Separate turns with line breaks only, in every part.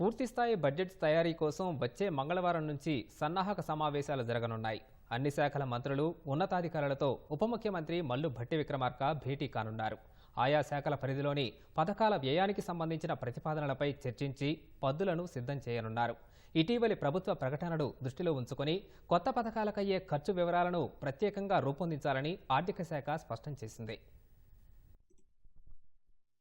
పూర్తిస్థాయి బడ్జెట్ తయారీ కోసం వచ్చే మంగళవారం నుంచి సన్నాహక సమావేశాలు జరగనున్నాయి. అన్ని శాఖల మంత్రులు ఉన్నతాధికారులతో ఉప ముఖ్యమంత్రి మల్లు భట్టి విక్రమార్క భేటీ కానున్నారు. ఆయా శాఖల పరిధిలోని పథకాల వ్యయానికి సంబంధించిన ప్రతిపాదనలపై చర్చించి పద్దులను సిద్ధం చేయనున్నారు. ఇటీవలి ప్రభుత్వ ప్రకటనలు దృష్టిలో ఉంచుకొని కొత్త పథకాలకయ్యే ఖర్చు వివరాలను ప్రత్యేకంగా రూపొందించాలని ఆర్థిక శాఖ స్పష్టం చేసింది.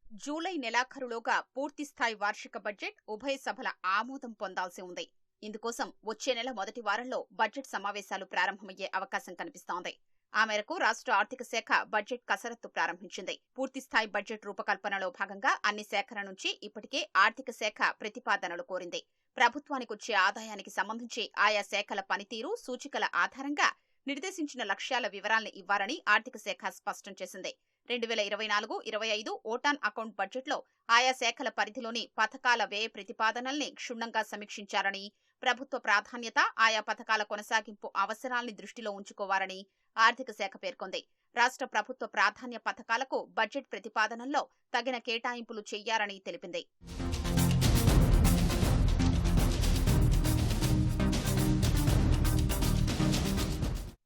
జూలై నెలాఖరులోగా పూర్తిస్థాయి వార్షిక బడ్జెట్ ఉభయ సభల ఆమోదం పొందాల్సి ఉంది. ఇందుకోసం వచ్చే నెల మొదటి వారంలో బడ్జెట్ సమావేశాలు ప్రారంభమయ్యే అవకాశం కనిపిస్తోంది. ఆ మేరకు రాష్ట్ర ఆర్థిక శాఖ బడ్జెట్ కసరత్తు ప్రారంభించింది. పూర్తిస్థాయి బడ్జెట్ రూపకల్పనలో భాగంగా అన్ని శాఖల నుంచి ఇప్పటికే ఆర్థిక శాఖ ప్రతిపాదనలు కోరింది. ప్రభుత్వానికి వచ్చే ఆదాయానికి సంబంధించి ఆయా శాఖల పనితీరు సూచికల ఆధారంగా నిర్దేశించిన లక్ష్యాల వివరాల్ని ఇవ్వాలని ఆర్థిక శాఖ స్పష్టం చేసింది. రెండు వేల ఇరవై నాలుగు ఇరవై ఐదు ఓటాన్ అకౌంట్ బడ్జెట్లో ఆయా శాఖల పరిధిలోని పథకాల వ్యయ ప్రతిపాదనల్ని క్షుణ్ణంగా సమీక్షించారని ప్రభుత్వ ప్రాధాన్యత ఆయా పథకాల కొనసాగింపు అవసరాల్ని దృష్టిలో ఉంచుకోవాలని ఆర్థిక శాఖ పేర్కొంది. రాష్ట్ర ప్రభుత్వ ప్రాధాన్య పథకాలకు బడ్జెట్ ప్రతిపాదనల్లో తగిన కేటాయింపులు చేయాలని తెలిపింది.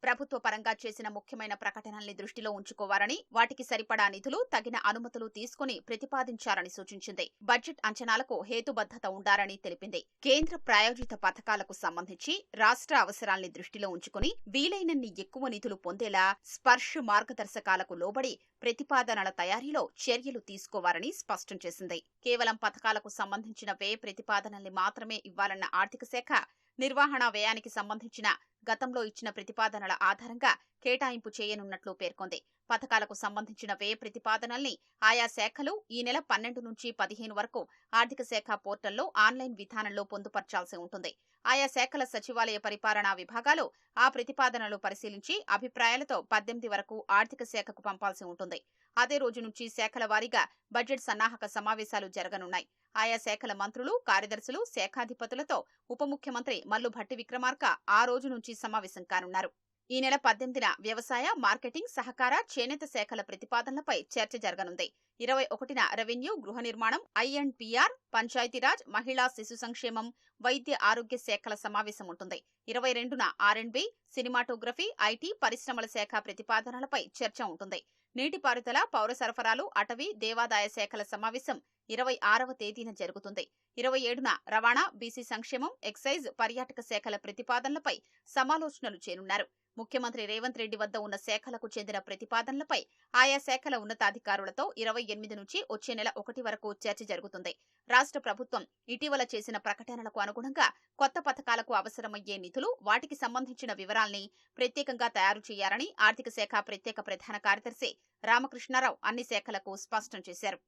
ప్రభుత్వ పరంగా చేసిన ముఖ్యమైన ప్రకటనల్ని దృష్టిలో ఉంచుకోవాలని వాటికి సరిపడా నిధులు తగిన అనుమతులు తీసుకుని ప్రతిపాదించాలని సూచించింది. బడ్జెట్ అంచనాలకు హేతుబద్ధత ఉండాలని తెలిపింది. కేంద్ర ప్రాయోజిత పథకాలకు సంబంధించి రాష్ట్ర అవసరాల్ని దృష్టిలో ఉంచుకుని వీలైనన్ని ఎక్కువ నిధులు పొందేలా స్పర్శ మార్గదర్శకాలకు లోబడి ప్రతిపాదనల తయారీలో చర్యలు తీసుకోవాలని స్పష్టం చేసింది. కేవలం పథకాలకు సంబంధించిన వ్యయ ప్రతిపాదనల్ని మాత్రమే ఇవ్వాలన్న ఆర్థిక శాఖ నిర్వహణ వ్యయానికి సంబంధించిన గతంలో ఇచ్చిన ప్రతిపాదనల ఆధారంగా కేటాయింపు చేయనున్నట్లు పేర్కొంది. పథకాలకు సంబంధించిన వ్యయ ప్రతిపాదనల్ని ఆయా శాఖలు ఈ నెల పన్నెండు నుంచి పదిహేను వరకు ఆర్థిక శాఖ పోర్టల్లో ఆన్లైన్ విధానంలో పొందుపర్చాల్సి ఉంటుంది. ఆయా శాఖల సచివాలయ పరిపాలనా విభాగాలు ఆ ప్రతిపాదనలు పరిశీలించి అభిప్రాయాలతో పద్దెనిమిది వరకు ఆర్థిక శాఖకు పంపాల్సి ఉంటుంది. అదే రోజు నుంచి శాఖల వారీగా బడ్జెట్ సన్నాహక సమావేశాలు జరగనున్నాయి. ఆయా శాఖల మంత్రులు కార్యదర్శులు శాఖాధిపతులతో ఉప ముఖ్యమంత్రి మల్లు భట్టి విక్రమార్క ఆ రోజు నుంచి సమావేశం కానున్నారు. ఈ నెల పద్దెనిమిదిన వ్యవసాయ మార్కెటింగ్ సహకార చేనేత శాఖల ప్రతిపాదనలపై చర్చ జరగనుంది. ఇరవై ఒకటిన రెవెన్యూ గృహ నిర్మాణం ఐఎన్పిఆర్ పంచాయతీరాజ్ మహిళా శిశు సంక్షేమం వైద్య ఆరోగ్య శాఖల సమావేశం ఉంటుంది. ఇరవై రెండున ఆర్ఎండ్బి సినిమాటోగ్రఫీ ఐటీ పరిశ్రమల శాఖ ప్రతిపాదనలపై చర్చ ఉంటుంది. నీటిపారుదల పౌర సరఫరాలు అటవీ దేవాదాయ శాఖల సమావేశం ఇరవై ఆరవ తేదీన జరుగుతుంది. ఇరవై ఏడున రవాణా బీసీ సంక్షేమం ఎక్సైజ్ పర్యాటక శాఖల ప్రతిపాదనలపై సమాలోచనలు చేనున్నారు ముఖ్యమంత్రి రేవంత్ రెడ్డి వద్ద ఉన్న శాఖలకు చెందిన ప్రతిపాదనలపై ఆయా శాఖల ఉన్నతాధికారులతో ఇరవై ఎనిమిది నుంచి వచ్చే నెల ఒకటి వరకు చర్చ జరుగుతుంది. రాష్ట్ర ప్రభుత్వం ఇటీవల చేసిన ప్రకటనలకు అనుగుణంగా కొత్త పథకాలకు అవసరమయ్యే నిధులు వాటికి సంబంధించిన వివరాల్ని ప్రత్యేకంగా తయారు చేయాలని ఆర్థిక శాఖ ప్రత్యేక ప్రధాన కార్యదర్శి రామకృష్ణారావు అన్ని శాఖలకు స్పష్టం చేశారు.